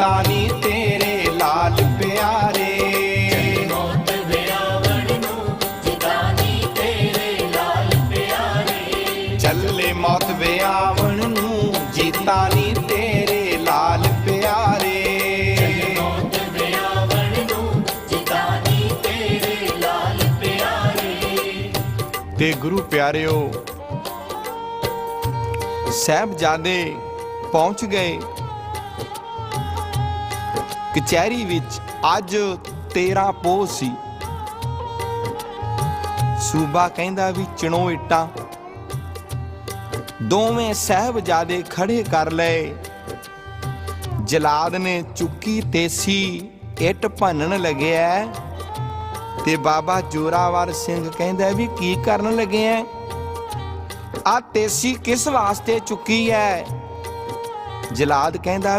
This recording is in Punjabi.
ਜੀਤਾ ਨੀ ਤੇਰੇ ਲਾਲ ਪਿਆਰੇ ਮੌਤ ਵਿਆਵਣ ਪਿਆਰੇ ਚੱਲੇ ਮੌਤ ਵਿਆਵਣ ਨੂੰ ਜੀਤਾ ਨੀ ਤੇਰੇ ਲਾਲ ਪਿਆਰੇ ਤੇ ਗੁਰੂ ਪਿਆਰਿਓ ਸਾਹਿਬਜ਼ਾਦੇ ਪਹੁੰਚ ਗਏ ਕਚਹਿਰੀ ਵਿੱਚ ਅੱਜ 13 ਪੋਹ ਸੀ। ਸੂਬਾ ਕਹਿੰਦਾ ਵੀ ਚਿਣੋ ਇੱਟਾਂ। ਦੋਵੇਂ ਸਾਹਿਬਜ਼ਾਦੇ ਖੜੇ ਕਰ ਲਏ। ਜਲਾਦ ਨੇ ਚੁੱਕੀ ਤੇਸੀ ਇੱਟ ਭੰਨਣ ਲੱਗਿਆ ਤੇ ਬਾਬਾ ਜੋਰਾਵਰ ਸਿੰਘ ਕਹਿੰਦਾ ਵੀ ਕੀ ਕਰਨ ਲੱਗੇ ਐ? ਆ ਤੇਸੀ ਕਿਸ ਵਾਸਤੇ ਚੁੱਕੀ ਐ? ਜਲਾਦ ਕਹਿੰਦਾ